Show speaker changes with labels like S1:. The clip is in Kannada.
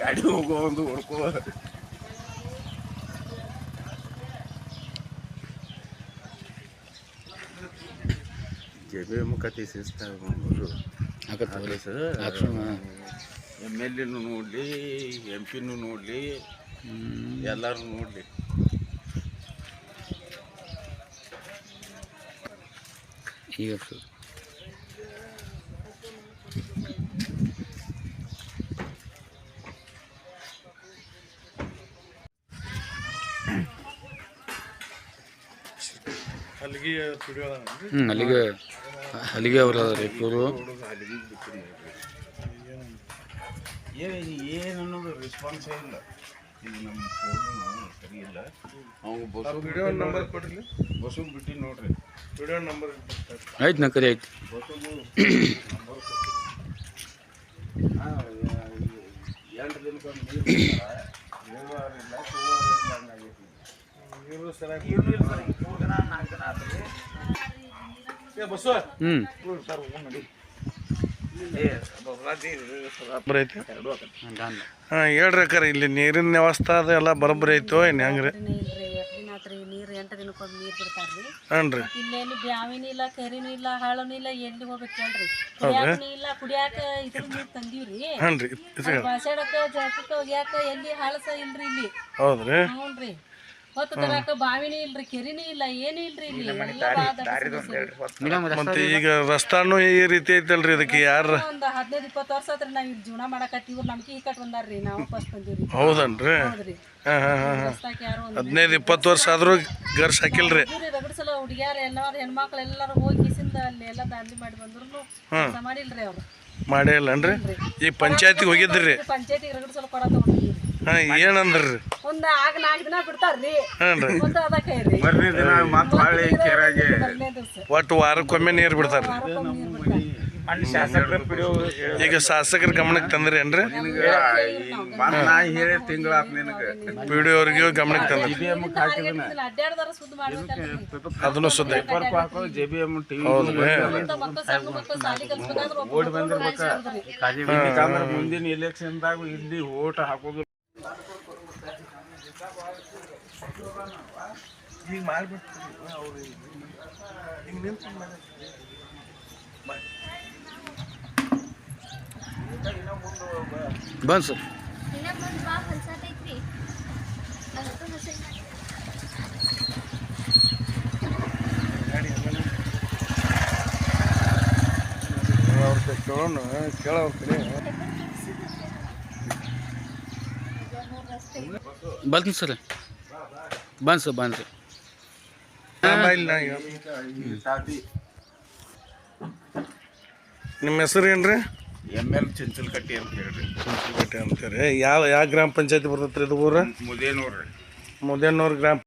S1: ಗಾಡಿ ಹೋಗೋ ಒಂದು ಹೊಡ್ಕೋ. ಜೆಬೆ ಮುಖತಿ
S2: ಹಾಕ್ಸೋಣ
S1: ಎಂ ಎಲ್ ಎನು ನೋಡಲಿ ಎಂ ಪಿನೂ ನೋಡಲಿ ಎಲ್ಲರೂ ನೋಡಲಿ.
S2: ಈಗ ಹ್ಞೂ ಅಲ್ಲಿಗೆ ಅಲ್ಲಿಗೆ ಅವರ ರೀ ಇಬ್ಬರು.
S1: ಏನು ಏನು ಅನ್ನೋದು ರೆಸ್ಪಾನ್ಸ್ ಇಲ್ಲ. ಈಗ ನಮ್ಮ ಫೋನು ಸರಿ ಇಲ್ಲ. ಅವ್ನು ಬಸ್
S3: ವಿಡಿಯೋ ನಂಬರ್ ಕೊಡ್ರಿ.
S1: ಬಸ್ಸು ಬಿಟ್ಟು ನೋಡ್ರಿ.
S3: ವಿಡಿಯೋ ನಂಬರ್
S2: ಆಯ್ತು ನಕರಿ ಆಯ್ತು.
S1: ಎಂಟು ದಿನಕ್ಕೊಮ್ಮೆ. ಇಳುವರಿ ಇಲ್ಲ, ಸುಳುವರಿ ಇಲ್ಲ ಹಂಗಾಗೈತಿ.
S2: ಹ್ಞೂ
S3: ಹೇಳ್ರಿ ಅಕ್ಕಾರ ಇಲ್ಲಿ ನೀರಿನ ವ್ಯವಸ್ಥೆ ಅದು ಎಲ್ಲ ಬರೋಬ್ಬರಿ ಐತೋ ಏನು ಹೆಂಗ್ರಿ?
S4: ನೀರು ಎಂಟು ದಿನಕ್ಕೊಮ್ಮೆ ನೀರು ಬಿಡ್ತಾರ್ರಿ.
S3: ಹಾಂ ರೀ
S4: ಇಲ್ಲೇನು ಬ್ಯಾವಿನೂ ಇಲ್ಲ ಕೆರಿನೂ ಇಲ್ಲ ಹಾಳನೂ ಇಲ್ಲ ಎಲ್ಲಿ ಹೋಗ್ಬೇಕು ಹೇಳ್ರಿ. ಕುಡಿಯಾಕನೂ ಇಲ್ಲ ಕುಡಿಯಾಕ ಇದ್ರ ನೀರು ತಂದೀವ್ರಿ.
S3: ಹ್ಞೂ ರೀ ಇದು
S4: ಬಾಸಾಡಕ ಜಳಕಕ್ಕ ಒಗ್ಯಾಕ ಎಲ್ಲಿ ಹಾಳಸ ಇಲ್ರಿ ಇಲ್ಲಿ.
S3: ಹೌದ್ರಿ.
S4: ಹ್ಞೂನ್ರಿ. ಹೊತ್ತು ತರಾಕ ಬಾವಿನೇ ಇಲ್ರಿ ಕೆರಿನೇ ಇಲ್ಲ ಏನೂ ಇಲ್ರಿ ಇಲ್ಲಿ?
S3: ಮತ್ತೆ ಈಗ ರಸ್ತಾನು ಈ ರೀತಿ ಐತಲ್ರಿ ಇದಕ್ಕೆ ಯಾರ?
S4: ಒಂದು ಹದಿನೈದು ಇಪ್ಪತ್ತು ವರ್ಷ ಆತ್ರಿ ನಾವ್ ಇಲ್ಲಿ ಜೀವನ ಮಾಡಕತ್ತೀವ್ರ ಇವ್ರು ನಮ್ಗೆ ಈ ಕಟ್ ಬಂದಾರ್ರಿ ನಾವು ಫಸ್ಟ್ ಬಂದೀವ್ರಿ.
S3: ಹೌದನ್ರಿ?
S4: ಹೌದ್ರಿ.
S3: ಹಾಂ ಹಾಂ ಹಾಂ
S4: ರಸ್ತಾಕ್ ಯಾರು ಒಂದ್
S3: ಹದಿನೈದು ಇಪ್ಪತ್ತು ವರ್ಷ ಆದ್ರೂ ಗರ್ಸ್ ಹಾಕಿಲ್ರಿ?
S4: ರಗಡ್ಸಲ ಹುಡುಗಿಯಾರ ಎಲ್ಲಾರು ಹೆಣ್ಮಕ್ಳು ಎಲ್ಲಾರು ಹೋಗಿ ಕಿಸಿಂದ ಅಲ್ಲಿ ಎಲ್ಲ ದಾಂಧಲಿ ಮಾಡಿ ಬಂದ್ರು ಮಾಡಿಲ್ರಿ ಅವ್ರು.
S3: ಮಾಡೇ ಇಲ್ಲನ್ರಿ ಈ ಪಂಚಾಯತಿಗೆ ಹೋಗಿದ್ರಿ?
S4: ಪಂಚಾಯತಿಗೆ ರಗಡ್ಸಲ ಕೊಡ ತಗೊಂಡಿರಿ
S3: ಹಾಂ ಏನಂದ್ರಿ?
S4: ಒಂದ್ ಆಗ ನಾಲ್ಕು ದಿನ ಬಿಡ್ತಾರ್ರಿ
S3: ಹಾಂ ರೀ
S4: ಒಂದ್ ಅದ ಕೈರಿ
S1: ಮರನೇ ದಿನ ಮತ್ತೆ ಹೊಳ್ಳಿ ಕೆರೆಗೆ.
S3: ಒಟ್ಟು ವಾರಕ್ಕೊಮ್ಮೆ ನೀರು ಬಿಡ್ತಾರ್ರಿ
S4: ಬಿಡ್ತಾರ.
S1: ಶಾಸಕರ
S3: ಈಗ ಶಾಸಕರ ಗಮನಕ್ಕೆ ತಂದ್ರಿ ಏನ್ರಿ?
S1: ಬಂದ್ ನಾ ಹೇಳಿ ತಿಂಗಳಾತ್ ನಿನಗೆ.
S3: ಪಿ ಡಿ ಅವ್ರಿಗೆ ಗಮನಕ್ಕೆ ತಂದ್ರಿ.
S1: ಜೆ ಬಿ ಎಂ ಹಾಕಿದನ.
S4: ಅಡ್ಡಾಡ್ದಾರ ಸುದ್ದಿ ಮಾಡ್ಬೇಕಲ್ರಿ
S3: ಅದನ್ನು ಸುದ್ದಿ.
S1: ಹಾಕೋ ಜೆ ಬಿ ಎಂ ಟಿವಿ
S4: ಇಂಥ ಮಕ್ಕಳು ಸಣ್ಣ ಮಕ್ಕಳು ಶಾಲಿ ಕಲ್ಸ್ಬೇಕಾದ್ರೆ
S1: ಓಡಿ ಬಂದಿರ್ಬೇಕ. ಮುಂದಿನ ಎಲೆಕ್ಷನ್ದಾಗ ಇಲ್ಲಿ ಓಟ್ ಹಾಕೋದು
S3: ಈಗ ಮಾಡ್ಬಿಟ್ಟು ಅವರು ಹಿಂಗೆ ನಿಂತು
S2: ಬನ್ ಸರ್.
S3: ಅವ್ರ ಕೇಳೋಣ ಕೇಳೋರ್ ಕಡೆ.
S2: ಬಂತು ಸರ್.
S3: ಬಂತು ಈಗ? ನಿಮ್ಮ ಹೆಸರು ಏನ್ರಿ?
S1: ಎಂ ಎಲ್ ಚಂಚಲ್ಕಟ್ಟಿ ಅಂತ ಹೇಳ್ರಿ.
S3: ಚಂಚಲ್ಕಟ್ಟಿ ಅಂತೇಳಿ ಯಾವ ಯಾವ ಗ್ರಾಮ ಪಂಚಾಯತಿ ಬರ್ತೈತ್ರಿ ಇದು ಊರ?
S1: ಮುದೇನೂರ್ರಿ
S3: ಮುದೇನೂರು ಗ್ರಾಮ